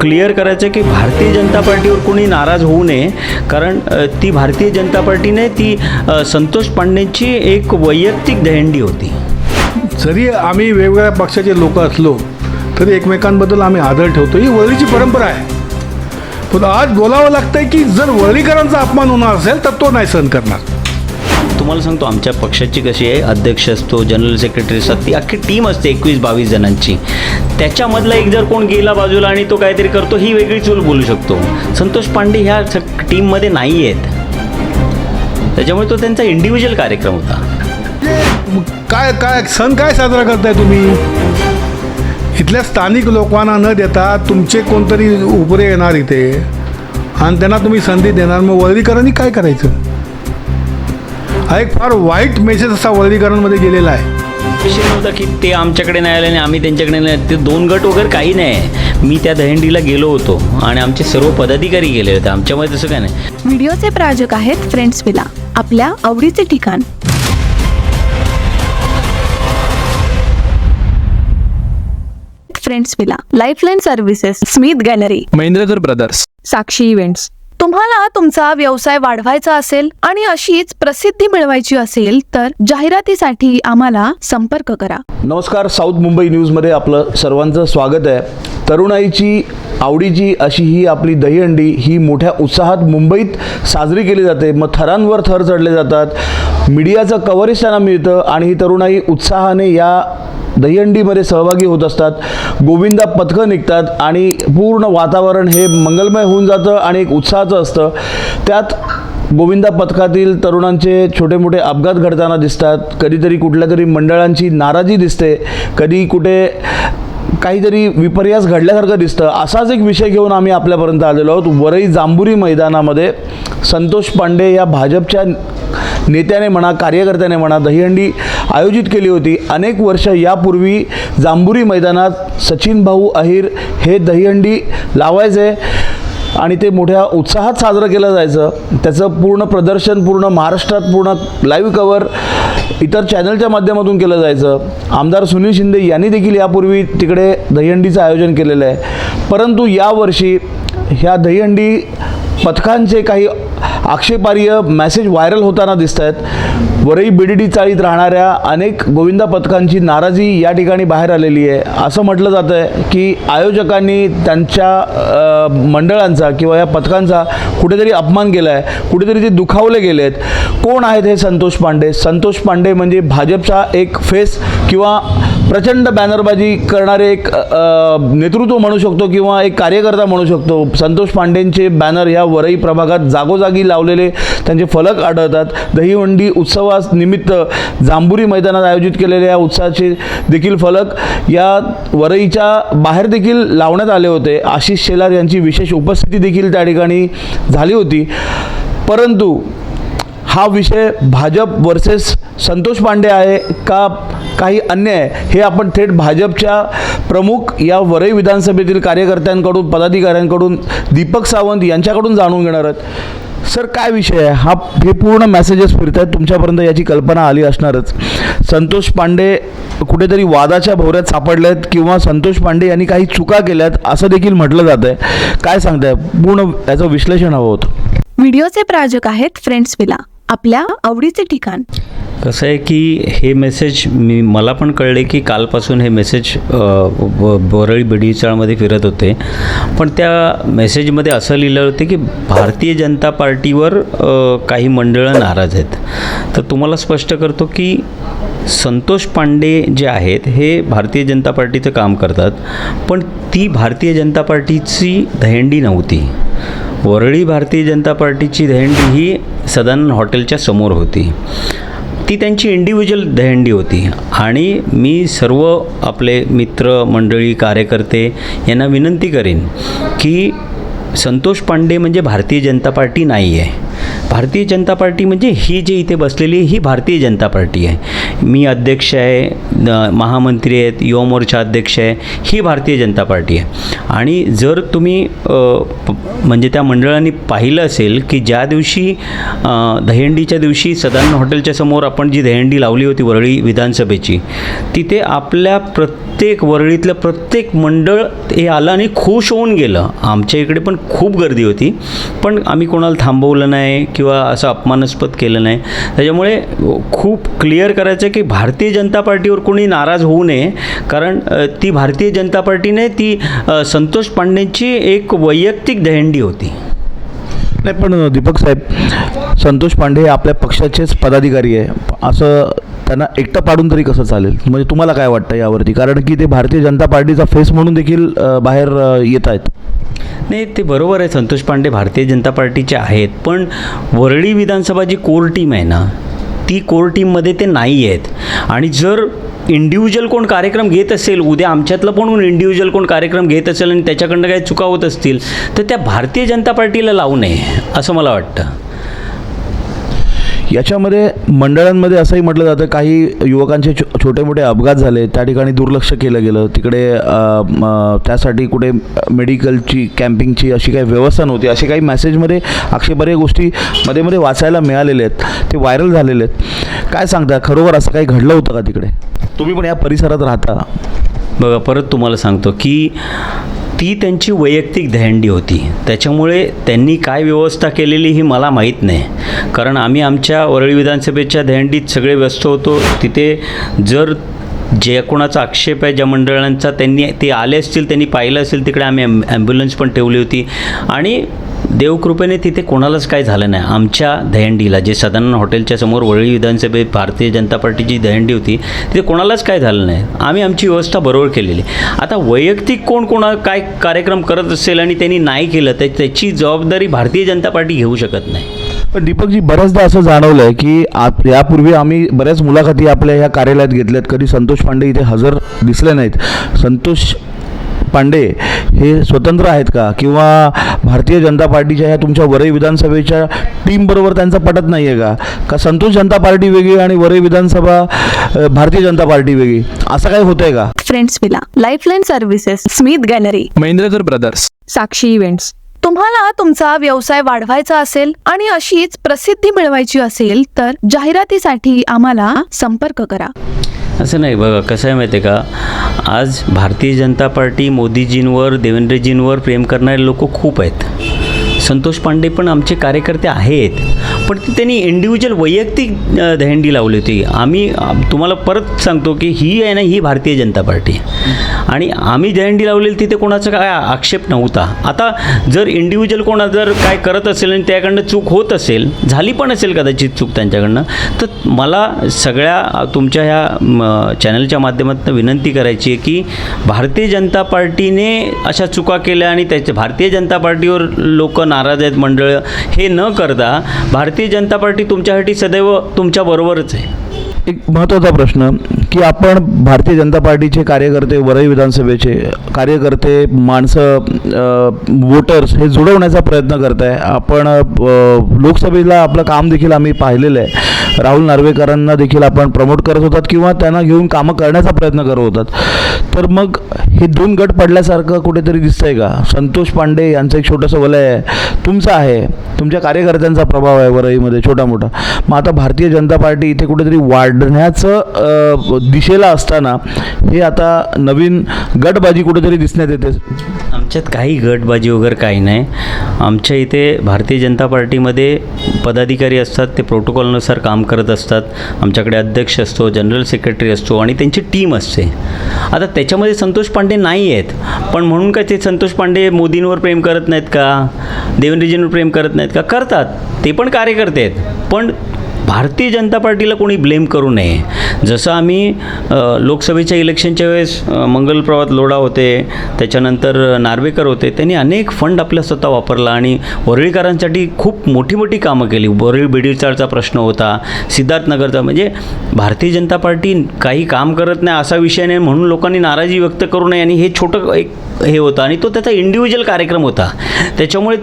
Clear करायचं आहे की भारतीय जनता पार्टीवर कोणी नाराज होऊ नये कारण ती भारतीय जनता पार्टीने ती संतोष पांडेची एक वैयक्तिक दहंडी होती. जरी आम्ही वेगवेगळ्या पक्षाचे लोक असलो तरी एकमेकांबद्दल आम्ही आदर ठेवतो. ही वळीची परंपरा आहे. पण आज बोलावं लागतंय की जर वळीकरांचा अपमान होणार असेल तर तो नाही सहन करणार. तुम्हाला सांगतो आमच्या पक्षाची कशी आहे अध्यक्ष असतो जनरल सेक्रेटरी असतात ती अख्खी टीम असते एकवीस बावीस जणांची. त्याच्यामधला एक जर कोण गेला बाजूला आणि तो काहीतरी करतो ही वेगळी चूल बोलू शकतो. संतोष पांडे ह्या स- टीममध्ये नाही आहेत त्याच्यामुळे तो त्यांचा इंडिव्हिज्युअल कार्यक्रम होता. काय काय सण काय साजरा करताय तुम्ही? इथल्या स्थानिक लोकांना न देता तुमचे कोणतरी उपरे येणार इथे. आणि त्यांना तुम्ही संधी देणार. मग वरळीकरांनी काय करायचं? हा एक फार वाईट मेसेज असा वरळीकरांमध्ये गेलेला आहे. विषय नव्हता की ते आमच्याकडे नाही आले आणि आम्ही त्यांच्याकडे नाही. ते दोन गट वगैरे काही नाही. मी त्या दहंडीला गेलो होतो आणि आमचे सर्व पदाधिकारी गेले होते. आमच्यामध्ये तसं काय नाही. व्हिडिओचे प्रायोजक आहेत फ्रेंड्स विला. आपल्या आवडीचे ठिकाण. Friends villa lifeline services Smith gallery Mahendrakar brothers Sakshi events तुम्हाला तुमचा व्यवसाय वाढवायचा असेल आणि अशीच प्रसिद्धी मिळवायची असेल तर जाहिरातीसाठी आम्हाला संपर्क करा. नमस्कार साऊथ मुंबई न्यूजमध्ये आपलं सर्वांचं स्वागत आहे. तरुणाईची आवडीची अशी ही आपली दहीहंडी ही मोठ्या उत्साहात मुंबईत साजरी केली जाते. मग थरांवर थर चढले जातात. मीडियाचं कव्हरेज त्यांना मिळतं आणि ही तरुणाई उत्साहाने या दहीहंडीमध्ये सहभागी होत असतात गोविंदा पथकं निघतात आणि पूर्ण वातावरण हे मंगलमय होऊन जातं आणि एक उत्साहाचं असतं. त्यात गोविंदा पथकातील तरुणांचे छोटे मोठे अपघात घडताना दिसतात. कधीतरी कुठल्या तरी मंडळांची नाराजी दिसते. कधी कुठे काहीतरी विपर्यास घडल्यासारखं दिसतं. असाच एक विषय घेऊन आम्ही आपल्यापर्यंत आलेलो आहोत. वरई जांभुरी मैदानामध्ये संतोष पांडे या भाजपच्या नेत्याने म्हणा कार्यकर्त्याने म्हणा दहीहंडी आयोजित केली होती. अनेक वर्ष यापूर्वी जांभुरी मैदानात सचिन भाऊ अहिर हे दहीहंडी लावायचे आणि ते मोठ्या उत्साहात साजरं केलं जायचं. त्याचं पूर्ण प्रदर्शन पूर्ण महाराष्ट्रात पूर्ण लाईव्ह कवर इतर चॅनलच्या माध्यमातून केलं जायचं. आमदार सुनील शिंदे यांनी देखील यापूर्वी तिकडे दहीहंडीचं आयोजन केलेलं आहे. परंतु यावर्षी ह्या दहीहंडी पथकांचे काही आक्षेपार्ह मेसेज व्हायरल होताना दिसत आहेत वरई बीडीडी चाळीत राहणाऱ्या अनेक गोविंदा पथकांची नाराजी या ठिकाणी बाहेर आलेली आहे. असं म्हटलं जातं आहे की आयोजकांनी त्यांच्या मंडळांचा किंवा या पथकांचा कुठेतरी अपमान केला आहे कुठेतरी ते दुखावले गेले आहेत कोण आहेत हे संतोष पांडे? संतोष पांडे म्हणजे भाजपचा एक फेस किंवा प्रचंड बॅनरबाजी करणारे एक नेतृत्व म्हणू शकतो किंवा एक कार्यकर्ता म्हणू शकतो. संतोष पांडेंचे बॅनर ह्या वरई प्रभागात जागोजागी लावलेले त्यांचे फलक आढळतात. दहीहंडी उत्सवानिमित्त जांभुरी मैदानात आयोजित केलेल्या या उत्सवाचे देखील फलक या वरईच्या बाहेर देखील लावण्यात आले होते. आशिष शेलार यांची विशेष उपस्थिती देखील त्या ठिकाणी झाली होती. परंतु हा विषय भाजप वर्सेस संतोष पांडे आहे का? काही अन्य आहे हे आपण थेट भाजपच्या प्रमुख या वरई विधानसभेतील कार्यकर्त्यांकडून पदाधिकाऱ्यांकडून दीपक सावंत यांच्याकडून जाणून घेणार आहेत. सर काय विषय आहे? हा हे पूर्ण मेसेजेस फिरत आहेत तुमच्यापर्यंत याची कल्पना आली असणारच. संतोष पांडे कुठेतरी वादाच्या भोवऱ्यात सापडले आहेत किंवा संतोष पांडे यांनी काही चुका केल्यात असं देखील म्हटलं जात आहे. काय सांगताय? पूर्ण याचं विश्लेषण हवं होतं. व्हिडिओचे प्रायोजक आहेत फ्रेंड्स विला. आपल्या आवडीचे ठिकाण. कसं आहे की हे मेसेज मी मला पण कळले की कालपासून हे मेसेज बोरळी बिडीचाळमध्ये फिरत होते. पण त्या मेसेजमध्ये असं लिहिलं होतं की भारतीय जनता पार्टीवर काही मंडळं नाराज आहेत. तर तुम्हाला स्पष्ट करतो की संतोष पांडे जे आहेत हे भारतीय जनता पार्टीचं काम करतात. पण ती भारतीय जनता पार्टीची दहंडी नव्हती. वरळी भारतीय जनता पार्टीची दहेंडी ही सदानंद हॉटेलच्या समोर होती. ती त्यांची इंडिव्हिज्युअल दहंडी होती. आणि मी सर्व आपले मित्र मंडळी कार्यकर्ते यांना विनंती करेन की संतोष पांडे म्हणजे भारतीय जनता पार्टी नाही आहे भारतीय जनता पार्टी म्हणजे ही जी इथे बसलेली ही भारतीय जनता पार्टी आहे. मी अध्यक्ष आहे महामंत्री आहेत युवा मोर्चा अध्यक्ष आहे ही भारतीय जनता पार्टी आहे. आणि जर तुम्ही म्हणजे त्या मंडळांनी पाहिलं असेल की ज्या दिवशी अ, दहीहंडीच्या दिवशी सदानंद हॉटेलच्या समोर आपण जी दहीहंडी लावली होती वरळी विधानसभेची तिथे आपल्या प्रत्येक वरळीतलं प्रत्येक मंडळ हे आलं आणि खुश होऊन गेलं. आमच्या इकडे पण खूप गर्दी होती. पण आम्ही कोणाला थांबवलं नाही किंवा असं अपमानास्पद केलं नाही. त्याच्यामुळे खूप क्लिअर करायचं आहे की भारतीय जनता पार्टीवर कोणी नाराज होऊ नये. कारण ती भारतीय जनता पार्टीने ती संतोष पांडेंची एक वैयक्तिक दहंडी होती. नाही पण दीपक साहेब संतोष पांडे हे आपल्या पक्षाचेच पदाधिकारी आहे. असं त्यांना एकटं पाडून तरी कसं चालेल? म्हणजे तुम्हाला काय वाटतं यावरती? कारण की ते भारतीय जनता पार्टीचा फेस म्हणून देखील बाहेर येत आहेत. नाही ते बरोबर आहे. संतोष पांडे भारतीय जनता पार्टीचे आहेत. पण वरळी विधानसभा जी कोर टीम आहे ना ती कोर टीममध्ये ते नाही आहेत. आणि जर इंडिव्हिज्युअल कोण कार्यक्रम घेत असेल उद्या आमच्यातलं पण इंडिव्हिज्युअल कोण कार्यक्रम घेत असेल आणि त्याच्याकडनं काही चुका होत असतील तर त्या भारतीय जनता पार्टीला लावू नये असं मला वाटतं. याच्यामध्ये मंडळांमध्ये असंही म्हटलं जातं काही युवकांचे छो छोटे मोठे अपघात झाले त्या ठिकाणी दुर्लक्ष केलं गेलं. तिकडे त्यासाठी कुठे मेडिकलची कॅम्पिंगची अशी काही व्यवस्था नव्हती. असे काही मेसेजमध्ये आक्षेपार्ह गोष्टी मध्ये मध्ये वाचायला मिळालेले आहेत. ते व्हायरल झालेले आहेत. काय सांगता खरोखर असं काही घडलं होतं का तिकडे? तुम्ही पण या परिसरात राहता. बघा परत तुम्हाला सांगतो की ती त्यांची वैयक्तिक दहंडी होती. त्याच्यामुळे त्यांनी काय व्यवस्था केलेली ही मला माहीत नाही. कारण आम्ही आमच्या वरळी विधानसभेच्या दहंडीत सगळे व्यस्त होतो. तिथे जर जे कोणाचा आक्षेप आहे ज्या मंडळांचा त्यांनी ते आले असतील त्यांनी पाहिलं असेल तिकडे आम्ही ॲम्ब्युलन्स पण ठेवली होती. आणि देवकृपेने तिथे कोणालाच काय झालं नाही. आमच्या दहंडीला जे सदानंद हॉटेलच्या समोर वरळी विधानसभेत भारतीय जनता पार्टीची दहंडी होती तिथे कोणालाच काय झालं नाही. आम्ही आमची व्यवस्था बरोबर केलेली. आता वैयक्तिक कोण कोणा काय कार्यक्रम करत असेल आणि त्यांनी नाही केलं तर त्याची जबाबदारी भारतीय जनता पार्टी घेऊ शकत नाही. पण दीपकजी बऱ्याचदा असं जाणवलं आहे की आप यापूर्वी आम्ही बऱ्याच मुलाखती आपल्या ह्या कार्यालयात घेतल्यात. कधी संतोष पांडे इथे हजर दिसले नाहीत. संतोष पांडे हे स्वतंत्र आहेत का? किंवा भारतीय जनता पार्टीच्या ह्या तुमच्या वरई विधानसभेच्या टीमबरोबर त्यांचा पटत नाही आहे का? का संतोष जनता पार्टी वेगळी आणि वरई विधानसभा भारतीय जनता पार्टी वेगळी? असं काही होतंय का? Friends villa lifeline services Smith gallery Mahendradhar brothers Sakshi events तुम्हाला तुमचा व्यवसाय वाढवायचा असेल आणि अशीच प्रसिद्धी मिळवायची असेल तर जाहिरातीसाठी आम्हाला संपर्क करा. असं नाही बघा कसं आहे माहिती आहे का? आज भारतीय जनता पार्टी मोदीजींवर देवेंद्रजींवर प्रेम करणारे लोक खूप आहेत. संतोष पांडे पण आमचे कार्यकर्ते आहेत. पण ती त्यांनी इंडिव्हिज्युअल वैयक्तिक अ, दहंडी लावली होती. आम्ही तुम्हाला परत सांगतो की ही आहे ना ही भारतीय जनता पार्टी. आणि आम्ही दहंडी लावलेली तिथे कोणाचा काय आक्षेप नव्हता. आता जर इंडिव्हिज्युअल कोणा जर काय करत असेल आणि त्याकडनं चूक होत असेल झाली पण असेल कदाचित चूक त्यांच्याकडनं तर मला सगळ्या तुमच्या ह्या चॅनलच्या माध्यमातून विनंती करायची आहे की भारतीय जनता पार्टीने अशा चुका केल्या आणि त्याच्या भारतीय जनता पार्टीवर लोक नाराज आहेत मंडळ हे न करता भारतीय भारतीय जनता पार्टी तुमच्यासाठी सदैव तुमच्याबरोबरच आहे. एक महत्त्वाचा प्रश्न की आपण भारतीय जनता पार्टीचे कार्यकर्ते वरळी विधानसभेचे कार्यकर्ते माणसं वोटर्स हे जुळवण्याचा प्रयत्न करत आहे आपण लोकसभेला आपलं काम देखील आम्ही पाहिलेलं आहे. राहुल नार्वेकरांना देखील आपण प्रमोट करत होतात किंवा त्यांना घेऊन कामं करण्याचा प्रयत्न करत होतात. तर मग हे दोन गट पडल्यासारखं कुठेतरी दिसतंय का? संतोष पांडे यांचं एक छोटंसं वलय आहे. तुमचं आहे. तुमच्या कार्यकर्त्यांचा प्रभाव आहे वरईमध्ये छोटा मोठा मग आता भारतीय जनता पार्टी इथे कुठेतरी वाढण्याचं दिशेला असताना हे आता नवीन गटबाजी कुठेतरी दिसण्यात येते. आमच्यात काही गटबाजी वगैरे काही नाही. आमच्या इथे भारतीय जनता पार्टीमध्ये पदाधिकारी असतात ते प्रोटोकॉलनुसार काम करत असतात. आमच्याकडे अध्यक्ष असतो जनरल सेक्रेटरी असतो आणि त्यांची टीम असते. आता त्याच्यामध्ये संतोष पांडे नाही आहेत. पण म्हणून काय ते संतोष पांडे मोदींवर प्रेम करत नाहीत का? देवेंद्रजींवर प्रेम करत नाहीत का? करतात. ते पण कार्यकर्ते आहेत. पण भारतीय जनता पार्टीला कोणी ब्लेम करू नये. जसं आम्ही लोकसभेच्या इलेक्शनच्या वेळेस मंगल प्रभात लोढा होते त्याच्यानंतर नार्वेकर होते त्यांनी अनेक फंड आपल्या स्वतः वापरला आणि वरळीकरांसाठी खूप मोठी मोठी कामं केली. वरळी बिडीचाळचा प्रश्न होता सिद्धार्थनगरचा. म्हणजे भारतीय जनता पार्टी काही काम करत नाही असा विषय नाही म्हणून लोकांनी नाराजी व्यक्त करू नये आणि हे छोटं एक हे होतं आणि तो त्याचा इंडिव्हिज्युअल कार्यक्रम होता. त्याच्यामुळे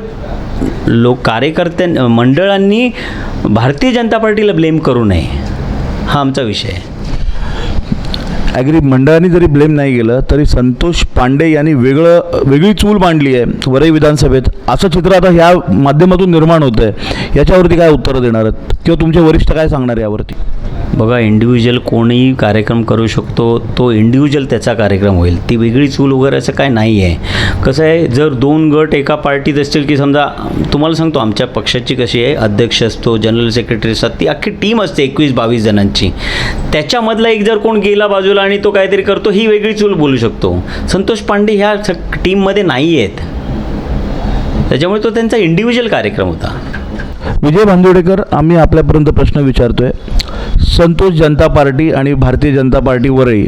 लोक कार्यकर्त्यां मंडळांनी भारतीय जनता पार्टीला ब्लेम करू नये. हा आमचा विषय आहे. ॲग्री मंडळाने जरी ब्लेम नाही केलं तरी संतोष पांडे यांनी वेगळं वेगळी चूल मांडली आहे वरई विधानसभेत. असं चित्र आता ह्या माध्यमातून निर्माण होतं आहे याच्यावरती काय उत्तरं देणार आहेत? किंवा तुमचे वरिष्ठ काय सांगणार यावरती? बघा इंडिव्हिज्युअल कोणीही कार्यक्रम करू शकतो तो इंडिव्हिज्युअल त्याचा कार्यक्रम होईल. ती वेगळी चूल वगैरे असं काय नाही आहे कसं आहे जर दोन गट एका पार्टीत असतील की समजा तुम्हाला सांगतो आमच्या पक्षाची कशी आहे अध्यक्ष असतो जनरल सेक्रेटरी असतात ती अख्खी टीम असते एकवीस बावीस जणांची. त्याच्यामधला एक जर कोण गेला बाजूला आणि तो काहीतरी करतो ही वेगळी चूल बोलू शकतो. संतोष पांडे ह्या टीममध्ये नाही आहेत त्याच्यामुळे तो त्यांचा इंडिव्हिज्युअल कार्यक्रम होता. विजय भांदोडेकर आम्ही आपल्यापर्यंत प्रश्न विचारतोय. संतोष जनता पार्टी आणि भारतीय जनता पार्टीवरही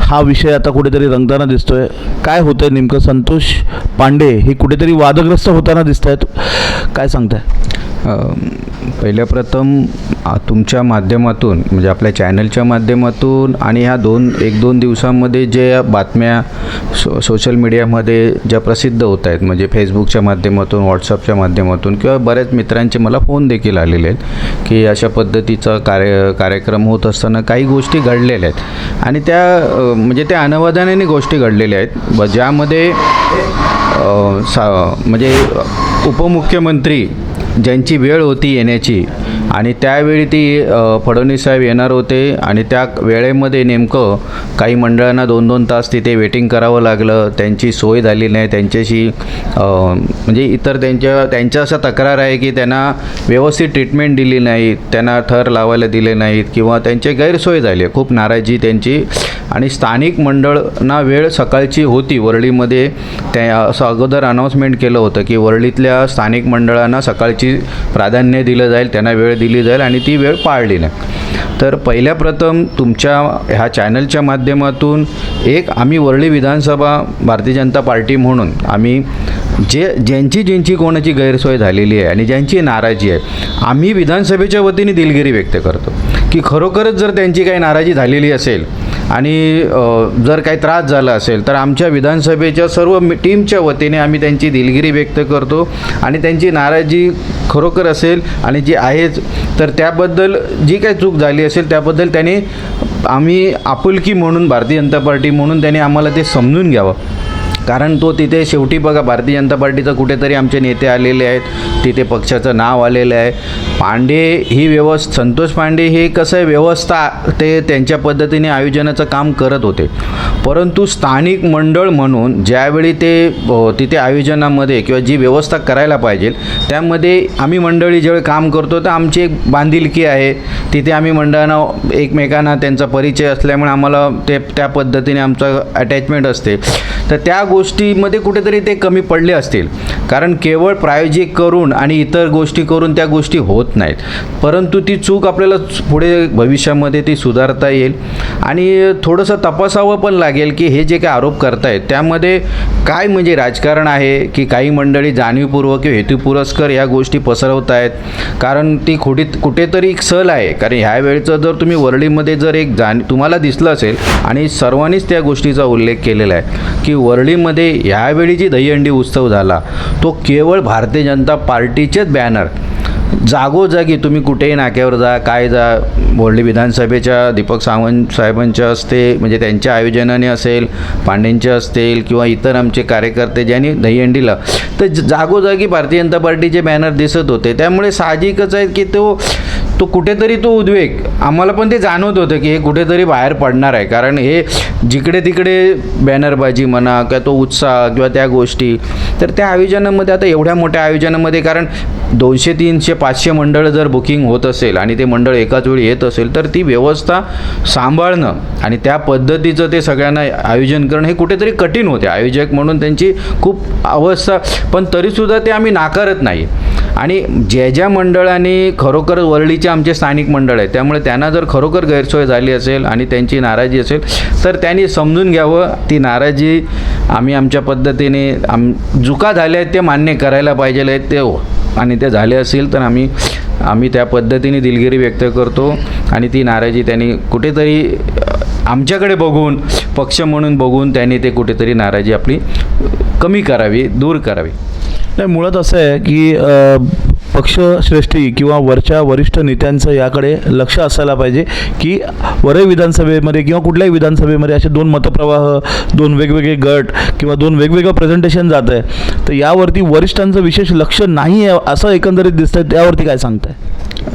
हा विषय आता कुठेतरी रंगताना दिसतो आहे काय होतं नेमकं संतोष पांडे हे कुठेतरी वादग्रस्त होताना दिसत आहेत काय सांगताय? पहिल्या प्रथम तुमच्या माध्यमातून म्हणजे आपल्या चॅनलच्या माध्यमातून आणि ह्या दोन एक दोन दिवसांमध्ये जे बातम्या सो सोशल मीडियामध्ये ज्या प्रसिद्ध होत आहेत म्हणजे फेसबुकच्या माध्यमातून व्हॉट्सअपच्या माध्यमातून किंवा बऱ्याच मित्रांचे मला फोन देखील आलेले आहेत की अशा पद्धतीचा कार्य कार्यक्रम होत असताना काही गोष्टी घडलेल्या आहेत. आणि त्या म्हणजे त्या अनवधानाने गोष्टी घडलेल्या आहेत. ब ज्यामध्ये सा म्हणजे उपमुख्यमंत्री ज्यांची वेळ होती येण्याची. आणि त्यावेळी ती अ, फडणवीस साहेब येणार होते आणि त्या वेळेमध्ये नेमकं काही मंडळांना दोन दोन तास तिथे वेटिंग करावं लागलं. त्यांची सोय झाली नाही. त्यांच्याशी म्हणजे इतर त्यांच्या त्यांच्या असा तक्रार आहे की त्यांना व्यवस्थित ट्रीटमेंट दिली नाही त्यांना थर लावायला दिले नाहीत किंवा त्यांचे गैरसोय झाली आहे. खूप नाराजी त्यांची. आणि स्थानिक मंडळांना वेळ सकाळची होती. वरळीमध्ये त्या असं अगोदर अनाऊन्समेंट केलं होतं की वरळीतल्या स्थानिक मंडळांना सकाळची प्राधान्य दिलं जाईल. त्यांना वेळ दिली जाईल आणि ती वेळ पाळली नाही. तर पहिल्या प्रथम तुमच्या ह्या चॅनलच्या माध्यमातून एक आम्ही वरळी विधानसभा भारतीय जनता पार्टी म्हणून आम्ही जे ज्यांची ज्यांची कोणाची गैरसोय झालेली आहे आणि ज्यांची नाराजी आहे आम्ही विधानसभेच्या वतीने दिलगिरी व्यक्त करतो की खरोखरच जर त्यांची काही नाराजी झालेली असेल आणि जर काही त्रास झाला असेल तर आमच्या विधानसभेच्या सर्व मी- टीमच्या वतीने आम्ही त्यांची दिलगिरी व्यक्त करतो आणि त्यांची नाराजी खरोखर असेल आणि जी आहेच तर त्याबद्दल जी काही चूक झाली असेल त्याबद्दल त्यांनी आम्ही आपुलकी म्हणून भारतीय जनता पार्टी म्हणून त्यांनी आम्हाला ते समजून घ्यावं. कारण तो तिथे शेवटी बघा भारतीय जनता पार्टीचं कुठेतरी आमचे नेते आलेले आहेत तिथे पक्षाचं नाव आलेलं आहे. पांडे ही व्यवस्थ संतोष पांडे हे कसं आहे व्यवस्था ते त्यांच्या पद्धतीने आयोजनाचं काम करत होते. परंतु स्थानिक मंडळ म्हणून ज्यावेळी ते तिथे आयोजनामध्ये किंवा जी व्यवस्था करायला पाहिजे त्यामध्ये आम्ही मंडळी ज्यावेळी काम करतो तर आमची एक बांधिलकी आहे. तिथे आम्ही मंडळांना एकमेकांना त्यांचा परिचय असल्यामुळे आम्हाला ते त्या पद्धतीने आमचं अटॅचमेंट असते. तर त्या गोष्टीमध्ये कुठेतरी ते कमी पडले असतील. कारण केवळ प्रायोजिक करून आणि इतर गोष्टी करून त्या गोष्टी होत नाहीत. परंतु ती चूक आपल्याला पुढे भविष्यामध्ये ती सुधारता येईल. आणि थोडंसं तपासावं पण लागेल की हे जे काही आरोप करतायत त्यामध्ये काय म्हणजे राजकारण आहे की काही मंडळी जाणीवपूर्वक किंवा हेतुपुरस्कर या गोष्टी पसरवत आहेत कारण ती कुठे कुठेतरी एक सल आहे. कारण ह्या वेळचं जर तुम्ही वरळीमध्ये जर एक जाण तुम्हाला दिसलं असेल आणि सर्वांनीच त्या गोष्टीचा उल्लेख केलेला आहे की वरळीमध्ये ह्यावेळी जी दहीहंडी उत्सव झाला तो केवळ भारतीय जनता पार्टीचेच बॅनर जागोजागी तुम्ही कुठेही नाक्यावर जा काय जा. बोर्डी विधानसभेच्या दीपक सावंत साहेबांच्या हस्ते म्हणजे त्यांच्या आयोजनाने असेल पांडेंच्या असतील किंवा इतर आमचे कार्यकर्ते ज्यांनी दहीहंडीला तर जागोजागी भारतीय जनता पार्टीचे बॅनर दिसत होते. त्यामुळे साहजिकच आहे की तो तो कुठेतरी तो उद्वेग. आम्हाला पण ते जाणवत होतं की हे कुठेतरी बाहेर पडणार आहे. कारण हे जिकडे तिकडे बॅनरबाजी म्हणा किंवा तो उत्साह किंवा त्या गोष्टी तर त्या आयोजनामध्ये आता एवढ्या मोठ्या आयोजनामध्ये कारण दोनशे तीनशे पाचशे मंडळ जर बुकिंग होत असेल आणि ते मंडळ एकाच वेळी येत असेल तर ती व्यवस्था सांभाळणं आणि त्या पद्धतीचं ते सगळ्यांना आयोजन करणं हे कुठेतरी कठीण होते. आयोजक म्हणून त्यांची खूप अवस्था पण तरीसुद्धा ते आम्ही नाकारत नाही. आणि ज्या ज्या मंडळाने खरोखर वरळीचे आमचे स्थानिक मंडळ आहेत त्यामुळे त्यांना जर खरोखर गैरसोय झाली असेल आणि त्यांची नाराजी असेल तर त्यांनी समजून घ्यावं ती नाराजी आम्ही आमच्या पद्धतीने आम चुका झाल्या आहेत ते मान्य करायला पाहिजे आहेत ते हो. आणि ते झाले असेल तर आम्ही आम्ही त्या पद्धतीने दिलगिरी व्यक्त करतो आणि ती नाराजी त्यांनी कुठेतरी आमच्याकडे बघून पक्ष म्हणून बघून त्यांनी ते कुठेतरी नाराजी आपली कमी करावी दूर करावी. नाही मुळात असं आहे की पक्षश्रेष्ठी किंवा वरच्या वरिष्ठ नेत्यांचं याकडे लक्ष असायला पाहिजे की वरळी विधानसभेमध्ये किंवा कुठल्याही विधानसभेमध्ये असे दोन मतप्रवाह दोन वेगवेगळे गट किंवा दोन वेगवेगळं प्रेझेंटेशन जात आहे. तर यावरती वरिष्ठांचं विशेष लक्ष नाही आहे असं एकंदरीत दिसतं त्यावरती काय सांगताय?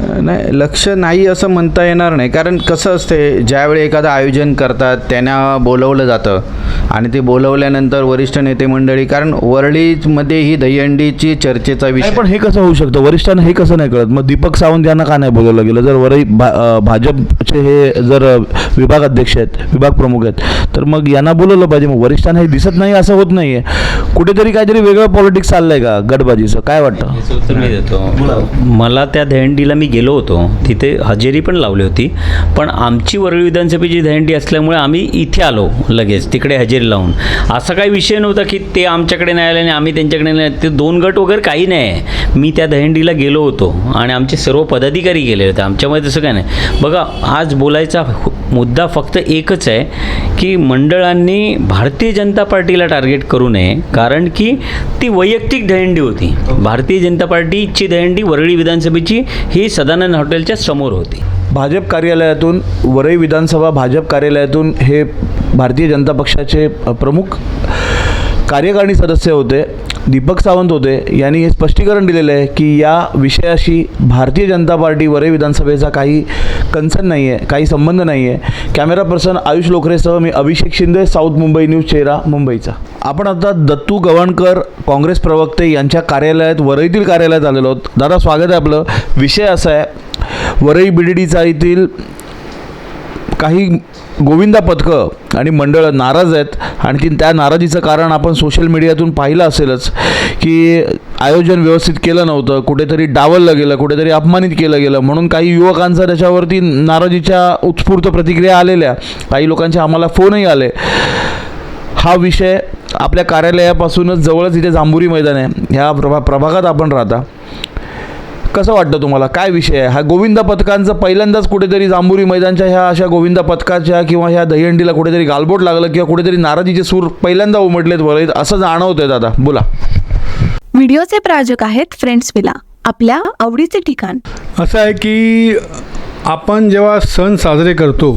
नाही लक्ष नाही असं म्हणता येणार नाही. कारण कसं असते ज्यावेळी एखादं आयोजन करतात त्यांना बोलवलं जातं. आणि ते बोलवल्यानंतर वरिष्ठ नेते मंडळी कारण वरळीमध्ये ही दहीहंडीची चर्चेचा विषय. नाही पण हे कसं होऊ शकतं? वरिष्ठांना हे कसं नाही कळत? मग दीपक सावंत यांना का नाही बोलवलं गेलं? जर वरई भा भाजपचे हे जर विभाग अध्यक्ष आहेत विभाग प्रमुख आहेत तर मग यांना बोलवलं पाहिजे. मग वरिष्ठांना हे दिसत नाही असं होत नाही आहे कुठेतरी काहीतरी वेगळं पॉलिटिक्स चाललंय का गटबाजीचं? काय वाटतं? मला त्या दहंडीला मी गेलो होतो तिथे हजेरी पण लावली होती. पण आमची वरळी विधानसभेची दहंडी असल्यामुळे आम्ही इथे आलो लगेच तिकडे हजेरी लावून. असा काही विषय नव्हता की ते आमच्याकडे नाही आले आणि आम्ही त्यांच्याकडे नाही ते दोन गट वगैरे काही नाही. आहे मी त्या दहंडीला गेलो होतो आणि आमचे सर्व पदाधिकारी गेले होते. आमच्यामध्ये तसं काय नाही. बघा आज बोलायचा मुद्दा फक्त एकच आहे की मंडळांनी भारतीय जनता पार्टीला टार्गेट करू नये कारण की ती वैयक्तिक दहंडी होती. भारतीय जनता पार्टीची दहंडी वरळी विधानसभेची ही सदानंद हॉटेलच्या समोर होती. भाजप कार्यालयातून वरळी विधानसभा भाजप कार्यालयातून हे भारतीय जनता पक्षाचे प्रमुख कार्यकारिणी सदस्य होते दीपक सावंत होते यांनी हे स्पष्टीकरण दिलेलं आहे की या विषयाशी भारतीय जनता पार्टी वरई विधानसभेचा काही कन्सर्न नाही आहे काही संबंध नाही आहे कॅमेरा पर्सन आयुष लोखरेसह मी अभिषेक शिंदे साऊथ मुंबई न्यूज चेहरा मुंबईचा. आपण आता दत्तू गवणकर काँग्रेस प्रवक्ते यांच्या कार्यालयात वरईतील कार्यालयात आलेलो आहोत. दादा स्वागत आहे आपलं. विषय असा आहे वरई बीडीडीचा येथील काही गोविंदा पथकं आणि मंडळं नाराज आहेत. आणखी त्या नाराजीचं कारण आपण सोशल मीडियातून पाहिलं असेलच की आयोजन व्यवस्थित केलं नव्हतं. कुठेतरी डावललं गेलं कुठेतरी अपमानित केलं गेलं. म्हणून काही युवकांचा त्याच्यावरती नाराजीच्या उत्स्फूर्त प्रतिक्रिया आलेल्या. काही लोकांचे आम्हाला फोनही आले. हा विषय आपल्या कार्यालयापासूनच जवळच इथे जांभुरी मैदान आहे. ह्या प्रभा प्रभागात आपण राहता. कसं वाटतं तुम्हाला? काय विषय आहे? हा गोविंदा पथकांचं पहिल्यांदाच कुठेतरी जांभुरी मैदानच्या ह्या अशा गोविंदा पथकाच्या किंवा ह्या दहीहंडीला कुठेतरी गालबोट लागलं किंवा कुठेतरी नाराजीचे सूर पहिल्यांदा उमटलेत वरळीत असं जाणवतंय दादा. बोला. व्हिडिओचे प्रायोजक आहेत फ्रेंड्स विला. आपल्या आवडीचे ठिकाण. असं आहे की आपण जेव्हा सण साजरे करतो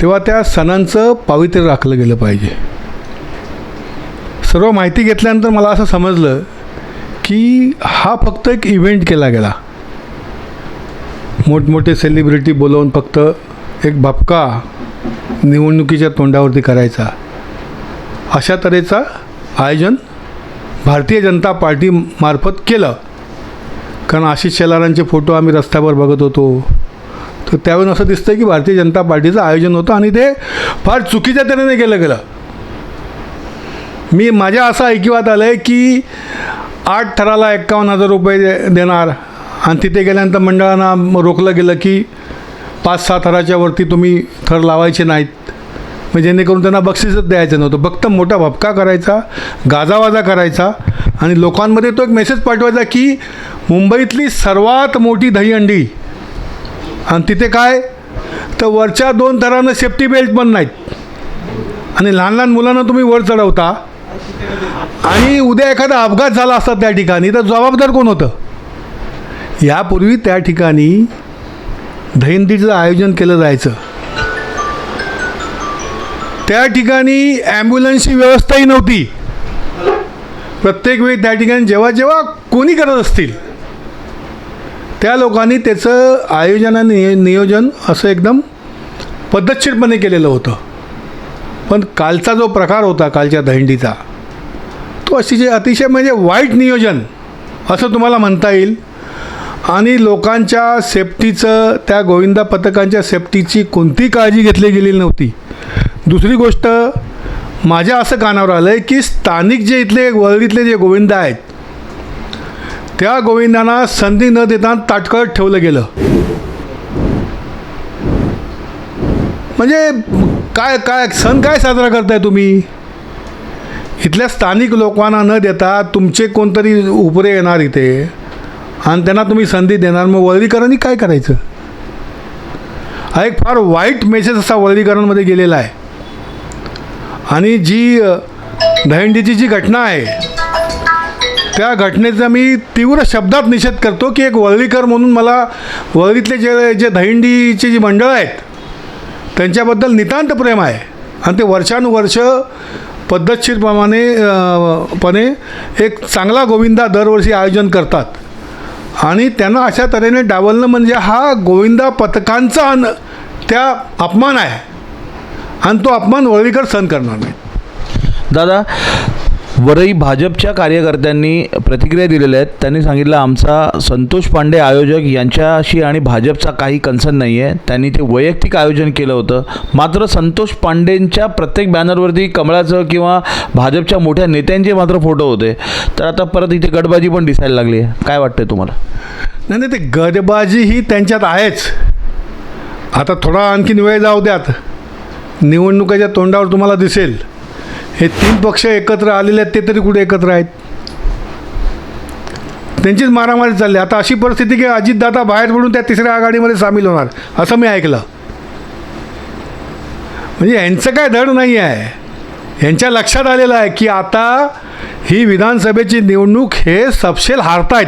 तेव्हा त्या सणांचं पावित्र्य राखलं गेलं पाहिजे. सर्व माहिती घेतल्यानंतर मला असं समजलं की हा फक्त एक इव्हेंट केला गेला. मोठमोठे सेलिब्रिटी बोलवून फक्त एक भपका निवडणुकीच्या तोंडावरती करायचा. अशा तऱ्हेचा आयोजन भारतीय जनता पार्टीमार्फत केलं. कारण आशिष शेलारांचे फोटो आम्ही रस्त्यावर बघत होतो. तर त्यावेळेस असं दिसतं की भारतीय जनता पार्टीचं आयोजन होतं आणि ते फार चुकीच्या तऱ्हेने केलं गेलं. मी माझ्या असं ऐकिवात आलं आहे की आठ थराला एक्कावन्न हजार रुपये दे देणार. आणि तिथे गेल्यानंतर मंडळांना रोखलं गेलं की पाच सहा थराच्या वरती तुम्ही थर लावायचे नाहीत. मग जेणेकरून त्यांना बक्षीसच द्यायचं नव्हतं. फक्त मोठा भपका करायचा गाजावाजा करायचा आणि लोकांमध्ये तो एक मेसेज पाठवायचा की मुंबईतली सर्वात मोठी दहीहंडी आणि तिथे काय? तर वरच्या दोन थरांना सेफ्टी बेल्ट पण नाहीत. आणि लहान लहान मुलांना तुम्ही वर चढवता. आणि उद्या एखादा अपघात झाला असता त्या ठिकाणी तर जबाबदार कोण होतं? यापूर्वी त्या ठिकाणी दहीहंडीचं आयोजन केलं जायचं. त्या ठिकाणी ॲम्ब्युलन्सची व्यवस्थाही नव्हती. प्रत्येक वेळी त्या ठिकाणी जेव्हा जेव्हा कोणी करत असतील त्या लोकांनी त्याचं आयोजन आणि नियोजन असं एकदम पद्धतशीरपणे केलेलं होतं. पण कालचा जो प्रकार होता कालच्या दहिंडीचा तो अतिशय अतिशय म्हणजे वाईट नियोजन असं तुम्हाला म्हणता येईल. आणि लोकांच्या सेफ्टीचं त्या गोविंदा पथकांच्या सेफ्टीची कोणती काळजी घेतली गेलेली नव्हती. दुसरी गोष्ट माझ्या असं कानावर आलं आहे की स्थानिक जे इथले वरळीतले जे गोविंदा आहेत त्या गोविंदांना संधी न देता ताटकळत ठेवलं गेलं. म्हणजे काय काय सण काय साजरा करताय तुम्ही? इथल्या स्थानिक लोकांना न देता तुमचे कोणतरी उपरे येणार इथे. आणि त्यांना तुम्ही संधी देणार. मग वळीकरांनी काय करायचं? हा एक फार वाईट मेसेज असा वर्गीकरणमध्ये गेलेला आहे. आणि जी अ, जी घटना आहे त्या घटनेचा मी तीव्र शब्दात निषेध करतो की एक वळलीकर म्हणून मला वळलीतले जे जे दहिंडीचे जी मंडळं आहेत त्यांच्याबद्दल नितांत प्रेम आहे. आणि ते वर्षानुवर्ष पद्धतशीरप्रमाणे पणे एक चांगला गोविंदा दरवर्षी आयोजन करतात. आणि त्यांना अशा तऱ्हेने डावलणं म्हणजे हा गोविंदा पथकांचा अन त्या अपमान आहे. आणि तो अपमान वळवीकर सहन करणार नाही दादा वरही भाजपच्या कार्यकर्त्यांनी प्रतिक्रिया दिलेल्या आहेत. त्यांनी सांगितलं आमचा संतोष पांडे आयोजक यांच्याशी आणि भाजपचा काही कन्सर्न नाही आहे त्यांनी ते वैयक्तिक आयोजन केलं होतं. मात्र संतोष पांडेंच्या प्रत्येक बॅनरवरती कमळाचं किंवा भाजपच्या मोठ्या नेत्यांचे मात्र फोटो होते. तर आता परत इथे गटबाजी पण दिसायला लागली आहे. काय वाटतंय तुम्हाला? नाही नाही ते गटबाजी ही त्यांच्यात आहेच. आता थोडा आणखीन वेळ जाऊ द्यात. निवडणुकीच्या तोंडावर तुम्हाला दिसेल. हे तीन पक्ष एकत्र आलेले आहेत ते तरी कुठे एकत्र आहेत? त्यांचीच मारामारी चालली. आता अशी परिस्थिती की अजितदादा बाहेर पडून त्या तिसऱ्या आघाडीमध्ये सामील होणार असं मी ऐकलं. म्हणजे यांचं काय धड नाही आहे. यांच्या लक्षात आलेलं आहे की आता ही विधानसभेची निवडणूक हे सपशेल हारतायत.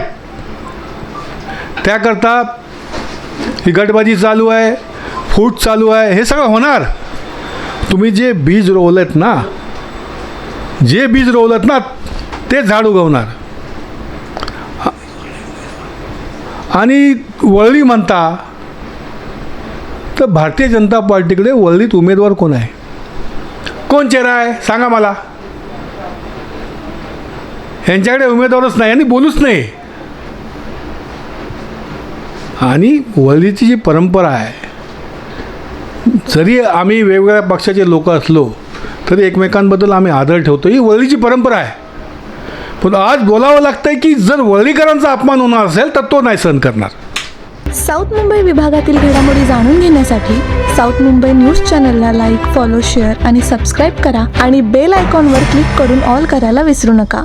त्याकरता ही गटबाजी चालू आहे फूट चालू आहे हे सगळं होणार. तुम्ही जे बीज रोवलेत ना जे बीज रोवलत ना ते झाड उगवणार आणि वळली म्हणता तर भारतीय जनता पार्टीकडे वळलीत उमेदवार कोण आहे? कोण चेहरा आहे? सांगा मला. यांच्याकडे उमेदवारच नाही आणि बोलूच नाही. आणि वळलीची जी परंपरा आहे जरी आम्ही वेगवेगळ्या पक्षाचे लोक असलो तरी एकमेकांबद्दल आम्ही आदर ठेवतो. ही वळलीची परंपरा आहे. पण आज बोलावं लागतंय की जर वळलीकरांचा अपमान होणार असेल तर तो नाही सहन करणार. साऊथ मुंबई विभागातील घडामोडी जाणून घेण्यासाठी साऊथ मुंबई न्यूज चॅनलला लाईक फॉलो शेअर आणि सबस्क्राईब करा आणि बेल आयकॉनवर क्लिक करून ऑल करायला विसरू नका.